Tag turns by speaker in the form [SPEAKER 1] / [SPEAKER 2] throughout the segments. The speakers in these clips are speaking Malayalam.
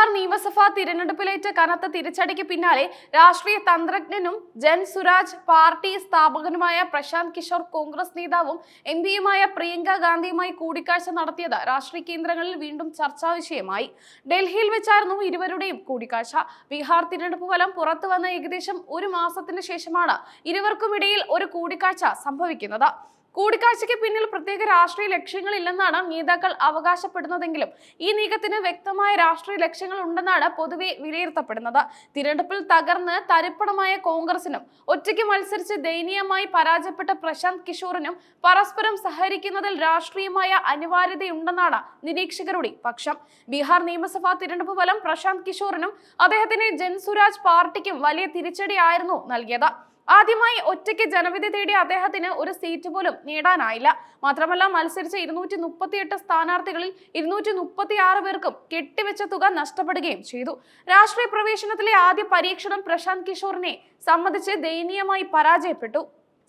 [SPEAKER 1] ബീഹാർ നിയമസഭാ തിരഞ്ഞെടുപ്പിലേറ്റ കനത്ത തിരിച്ചടിക്ക് പിന്നാലെ രാഷ്ട്രീയ തന്ത്രജ്ഞനും ജൻ സുരാജ് പാർട്ടി സ്ഥാപകനുമായ പ്രശാന്ത് കിഷോർ കോൺഗ്രസ് നേതാവും എം പിയുമായ പ്രിയങ്ക ഗാന്ധിയുമായി കൂടിക്കാഴ്ച നടത്തിയത് രാഷ്ട്രീയ കേന്ദ്രങ്ങളിൽ വീണ്ടും ചർച്ചാ വിഷയമായി. ഡൽഹിയിൽ വെച്ചായിരുന്നു ഇരുവരുടെയും കൂടിക്കാഴ്ച. ബീഹാർ തിരഞ്ഞെടുപ്പ് ഫലം പുറത്തു വന്ന ഏകദേശം ഒരു മാസത്തിന് ശേഷമാണ് ഇരുവർക്കുമിടയിൽ ഒരു കൂടിക്കാഴ്ച സംഭവിക്കുന്നത്. കൂടിക്കാഴ്ചയ്ക്ക് പിന്നിൽ പ്രത്യേക രാഷ്ട്രീയ ലക്ഷ്യങ്ങളില്ലെന്നാണ് നേതാക്കൾ അവകാശപ്പെടുന്നതെങ്കിലും ഈ നീക്കത്തിന് വ്യക്തമായ രാഷ്ട്രീയ ലക്ഷ്യങ്ങൾ ഉണ്ടെന്നാണ് പൊതുവെ വിലയിരുത്തപ്പെടുന്നത്. തിരഞ്ഞെടുപ്പിൽ തകർന്ന് തരിപ്പണമായ കോൺഗ്രസിനും ഒറ്റയ്ക്ക് മത്സരിച്ച് ദയനീയമായി പരാജയപ്പെട്ട പ്രശാന്ത് കിഷോറിനും പരസ്പരം സഹകരിക്കുന്നതിൽ രാഷ്ട്രീയമായ അനിവാര്യതയുണ്ടെന്നാണ് നിരീക്ഷകരുടെ പക്ഷം. ബീഹാർ നിയമസഭാ തിരഞ്ഞെടുപ്പ് ഫലം പ്രശാന്ത് കിഷോറിനും അദ്ദേഹത്തിന്റെ ജൻസുരാജ് പാർട്ടിക്കും വലിയ തിരിച്ചടിയായിരുന്നു നൽകിയത്. ആദ്യമായി ഒറ്റയ്ക്ക് ജനവിധി തേടിയ അദ്ദേഹത്തിന് ഒരു സീറ്റ് പോലും നേടാനായില്ല. മാത്രമല്ല മത്സരിച്ച ഇരുന്നൂറ്റി മുപ്പത്തിയെട്ട് സ്ഥാനാർത്ഥികളിൽ ഇരുന്നൂറ്റി മുപ്പത്തി ആറ് പേർക്കും കെട്ടിവെച്ച തുക നഷ്ടപ്പെടുകയും ചെയ്തു. രാഷ്ട്രീയ പ്രവേശനത്തിലെ ആദ്യ പരീക്ഷണം പ്രശാന്ത് കിഷോറിനെ സംബന്ധിച്ച് ദയനീയമായി പരാജയപ്പെട്ടു.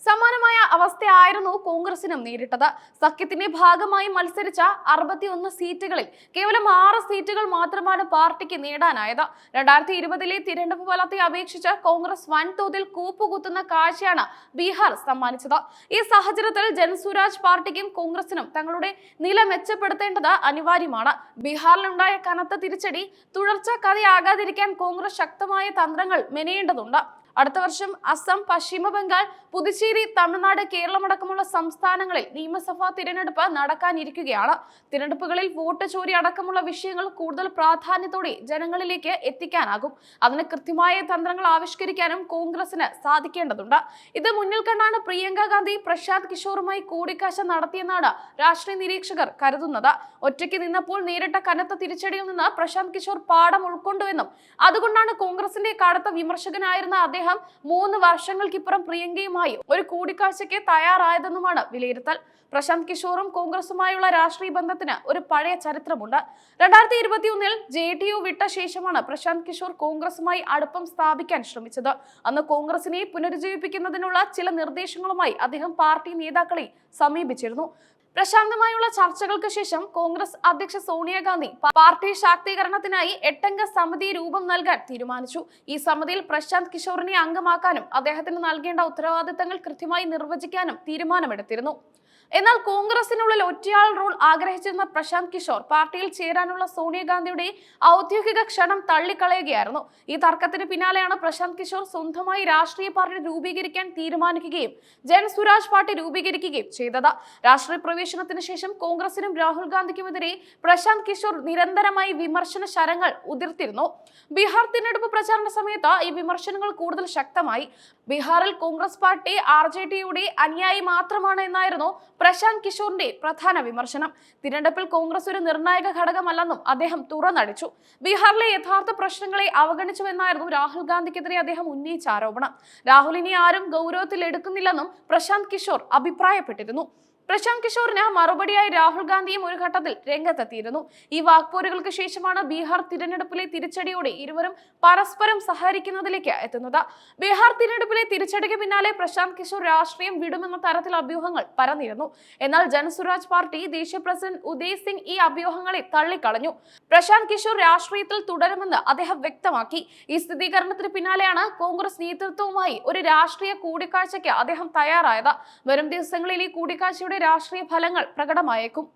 [SPEAKER 1] സമാനമായ അവസ്ഥയായിരുന്നു കോൺഗ്രസിനും നേരിട്ടത്. സഖ്യത്തിന്റെ ഭാഗമായി മത്സരിച്ച അറുപത്തിയൊന്ന് സീറ്റുകളിൽ കേവലം ആറ് സീറ്റുകൾ മാത്രമാണ് പാർട്ടിക്ക് നേടാനായത്. രണ്ടായിരത്തി ഇരുപതിലെ തിരഞ്ഞെടുപ്പ് ഫലത്തെ അപേക്ഷിച്ച് കോൺഗ്രസ് വൻതോതിൽ കൂപ്പുകുത്തുന്ന കാഴ്ചയാണ് ബീഹാർ സമ്മാനിച്ചത്. ഈ സാഹചര്യത്തിൽ ജൻസുരാജ് പാർട്ടിക്കും കോൺഗ്രസിനും തങ്ങളുടെ നില മെച്ചപ്പെടുത്തേണ്ടത് അനിവാര്യമാണ്. ബീഹാറിലുണ്ടായ കനത്ത തിരിച്ചടി തുടർച്ച കഥയാകാതിരിക്കാൻ കോൺഗ്രസ് ശക്തമായ തന്ത്രങ്ങൾ മെനയേണ്ടതുണ്ട്. അടുത്ത വർഷം അസം പശ്ചിമ ബംഗാൾ പുതുച്ചേരി തമിഴ്നാട് കേരളമടക്കമുള്ള സംസ്ഥാനങ്ങളിൽ നിയമസഭാ തിരഞ്ഞെടുപ്പ് നടക്കാനിരിക്കുകയാണ്. തിരഞ്ഞെടുപ്പുകളിൽ വോട്ട് ചോരി അടക്കമുള്ള വിഷയങ്ങൾ കൂടുതൽ പ്രാധാന്യത്തോടെ ജനങ്ങളിലേക്ക് എത്തിക്കാനാകും. അതിന് കൃത്യമായ തന്ത്രങ്ങൾ ആവിഷ്കരിക്കാനും കോൺഗ്രസിന് സാധിക്കേണ്ടതുണ്ട്. ഇത് മുന്നിൽ കണ്ടാണ് പ്രിയങ്ക ഗാന്ധി പ്രശാന്ത് കിഷോറുമായി കൂടിക്കാഴ്ച നടത്തിയെന്നാണ് രാഷ്ട്രീയ നിരീക്ഷകർ കരുതുന്നത്. ഒറ്റയ്ക്ക് നിന്നപ്പോൾ നേരിട്ട കനത്ത തിരിച്ചടിയിൽ നിന്ന് പ്രശാന്ത് കിഷോർ പാഠം ഉൾക്കൊണ്ടുവെന്നും അതുകൊണ്ടാണ് കോൺഗ്രസിന്റെ കടുത്ത വിമർശകനായിരുന്ന അദ്ദേഹം മൂന്ന് വർഷങ്ങൾക്കിപ്പുറം പ്രിയങ്കയുമായി ഒരു കൂടിക്കാഴ്ചയ്ക്ക് തയ്യാറായതെന്നുമാണ് വിലയിരുത്തൽ. പ്രശാന്ത് കിഷോറും കോൺഗ്രസുമായുള്ള രാഷ്ട്രീയ ബന്ധത്തിന് ഒരു പഴയ ചരിത്രമുണ്ട്. രണ്ടായിരത്തി ഇരുപത്തിയൊന്നിൽ ജെ ഡി യു വിട്ട ശേഷമാണ് പ്രശാന്ത് കിഷോർ കോൺഗ്രസുമായി അടുപ്പം സ്ഥാപിക്കാൻ ശ്രമിച്ചത്. അന്ന് കോൺഗ്രസിനെ പുനരുജ്ജീവിപ്പിക്കുന്നതിനുള്ള ചില നിർദ്ദേശങ്ങളുമായി അദ്ദേഹം പാർട്ടി നേതാക്കളെ സമീപിച്ചിരുന്നു. പ്രശാന്തമായുള്ള ചർച്ചകൾക്ക് ശേഷം കോൺഗ്രസ് അധ്യക്ഷ സോണിയാഗാന്ധി പാർട്ടി ശാക്തീകരണത്തിനായി എട്ടംഗ സമിതി രൂപം നൽകാൻ തീരുമാനിച്ചു. ഈ സമിതിയിൽ പ്രശാന്ത് കിഷോറിനെ അംഗമാക്കാനും അദ്ദേഹത്തിന് നൽകേണ്ട ഉത്തരവാദിത്തങ്ങൾ കൃത്യമായി നിർവചിക്കാനും തീരുമാനമെടുത്തിരുന്നു. എന്നാൽ കോൺഗ്രസിനുള്ളിൽ ഒറ്റയാൾ റോൾ ആഗ്രഹിച്ചിരുന്ന പ്രശാന്ത് കിഷോർ പാർട്ടിയിൽ ചേരാനുള്ള സോണിയാഗാന്ധിയുടെ ഔദ്യോഗിക ക്ഷണം തള്ളിക്കളയുകയായിരുന്നു. ഈ തർക്കത്തിന് പിന്നാലെയാണ് പ്രശാന്ത് കിഷോർ സ്വന്തമായി രാഷ്ട്രീയ പാർട്ടി രൂപീകരിക്കാൻ തീരുമാനിക്കുകയും ജൻ സുരാജ് പാർട്ടി രൂപീകരിക്കുകയും ചെയ്തത്. രാഷ്ട്രീയ പ്രവേശനത്തിന് ശേഷം കോൺഗ്രസിനും രാഹുൽ ഗാന്ധിക്കുമെതിരെ പ്രശാന്ത് കിഷോർ നിരന്തരമായി വിമർശന ശരങ്ങൾ ഉതിർത്തിരുന്നു. ബീഹാർ തിരഞ്ഞെടുപ്പ് പ്രചാരണ സമയത്ത് ഈ വിമർശനങ്ങൾ കൂടുതൽ ശക്തമായി. ബീഹാറിൽ കോൺഗ്രസ് പാർട്ടി ആർ ജെ ഡിയുടെ അനുയായി മാത്രമാണ് എന്നായിരുന്നു പ്രശാന്ത് കിഷോറിന്റെ പ്രധാന വിമർശനം. തിരഞ്ഞെടുപ്പിൽ കോൺഗ്രസ് ഒരു നിർണായക ഘടകമല്ലെന്നും അദ്ദേഹം തുറന്നടിച്ചു. ബീഹാറിലെ യഥാർത്ഥ പ്രശ്നങ്ങളെ അവഗണിച്ചുവെന്നായിരുന്നു രാഹുൽ ഗാന്ധിക്കെതിരെ അദ്ദേഹം ഉന്നയിച്ച ആരോപണം. രാഹുലിനെ ആരും ഗൗരവത്തിൽ എടുക്കുന്നില്ലെന്നും പ്രശാന്ത് കിഷോർ അഭിപ്രായപ്പെട്ടിരുന്നു. പ്രശാന്ത് കിഷോറിന് മറുപടിയായി രാഹുൽ ഗാന്ധിയും ഒരു ഘട്ടത്തിൽ രംഗത്തെത്തിയിരുന്നു. ഈ വാക്പോരുകൾക്ക് ശേഷമാണ് ബീഹാർ തിരഞ്ഞെടുപ്പിലെ തിരിച്ചടിയോടെ ഇരുവരും പരസ്പരം സഹകരിക്കുന്നതിലേക്ക് എത്തുന്നത്. ബീഹാർ തിരഞ്ഞെടുപ്പിലെ തിരിച്ചടിക്ക് പിന്നാലെ പ്രശാന്ത് കിഷോർ രാഷ്ട്രീയം വിടുമെന്ന തരത്തിൽ അഭ്യൂഹങ്ങൾ പരന്നിരുന്നു. എന്നാൽ ജനസുരാജ് പാർട്ടി ദേശീയ പ്രസിഡന്റ് ഉദയ് സിംഗ് ഈ അഭ്യൂഹങ്ങളെ തള്ളിക്കളഞ്ഞു. പ്രശാന്ത് കിഷോർ രാഷ്ട്രീയത്തിൽ തുടരുമെന്ന് അദ്ദേഹം വ്യക്തമാക്കി. ഈ സ്ഥിരീകരണത്തിന് പിന്നാലെയാണ് കോൺഗ്രസ് നേതൃത്വവുമായി ഒരു രാഷ്ട്രീയ കൂടിക്കാഴ്ചയ്ക്ക് അദ്ദേഹം തയ്യാറായത്. വരും ദിവസങ്ങളിൽ ഈ കൂടിക്കാഴ്ചയുടെ രാഷ്ട്രീയ ഫലങ്ങൾ പ്രകടമായേക്കും.